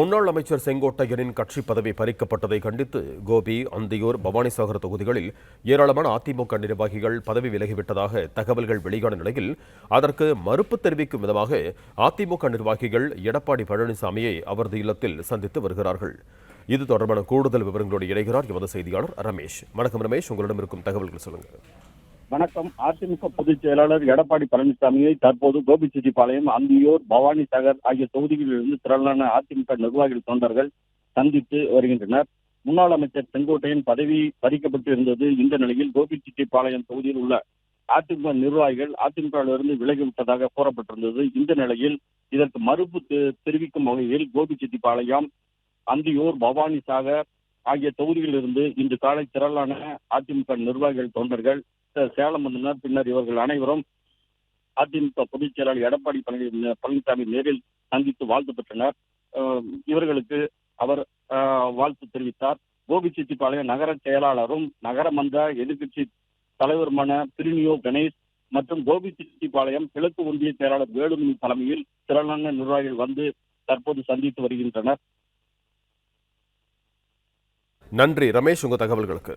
முன்னாள் அமைச்சர் செங்கோட்டையனின் கட்சி பதவி பறிக்கப்பட்டதை கண்டித்து கோபி அந்தியூர் பவானிசாகர் தொகுதிகளில் ஏராளமான அதிமுக நிர்வாகிகள் பதவி விலகிவிட்டதாக தகவல்கள் வெளியான நிலையில் அதற்கு மறுப்பு தெரிவிக்கும் விதமாக அதிமுக நிர்வாகிகள் எடப்பாடி பழனிசாமியை அவரது இல்லத்தில் சந்தித்து வருகிறார்கள். இது தொடர்பான கூடுதல் விவரங்களோடு இணைகிறார் எமது செய்தியாளர் ரமேஷ். வணக்கம் ரமேஷ் உங்களிடம் இருக்கும் தகவல்கள் சொல்லுங்கள். வணக்கம். அதிமுக பொதுச் செயலாளர் எடப்பாடி பழனிசாமியை தற்போது கோபிச்செட்டிப்பாளையம் அந்தியூர் பவானி சாகர் ஆகிய தொகுதிகளிலிருந்து திரளான அதிமுக நிர்வாகிகள் தொண்டர்கள் சந்தித்து வருகின்றனர். முன்னாள் அமைச்சர் செங்கோட்டையன் பதவி பறிக்கப்பட்டு இருந்தது இந்த நிலையில் கோபிச்செட்டிப்பாளையம் தொகுதியில் உள்ள அதிமுக நிர்வாகிகள் அதிமுகவிலிருந்து விலகிவிட்டதாக கூறப்பட்டிருந்தது. இந்த நிலையில் இதற்கு மறுப்பு தெ- தெரிவிக்கும் வகையில் கோபிச்செட்டிப்பாளையம் அந்தியூர் பவானி சாகர் ஆகிய தொகுதிகளில் இருந்து இன்று காலை திரளான அதிமுக நிர்வாகிகள் தொண்டர்கள் சேலம் வந்தனர் பின்னர் இவர்கள் அனைவரும் அதிமுக பொதுச் செயலாளர் எடப்பாடி பழனிசாமி நேரில் சந்தித்து வாழ்த்து பெற்றனர். இவர்களுக்கு அவர் வாழ்த்து தெரிவித்தார். கோபிச்செட்டிப்பாளையம் நகர செயலாளரும் நகரமன்ற எதிர்கட்சி தலைவருமான பிரினியோ கணேஷ் மற்றும் கோபிச்செட்டிப்பாளையம் கிழக்கு ஒன்றிய செயலாளர் வேலுமணி தலைமையில் திரளான நிர்வாகிகள் வந்து தற்போது சந்தித்து வருகின்றனர். நன்றி. ரமேஷ் உங்க தகவல்களுக்கு.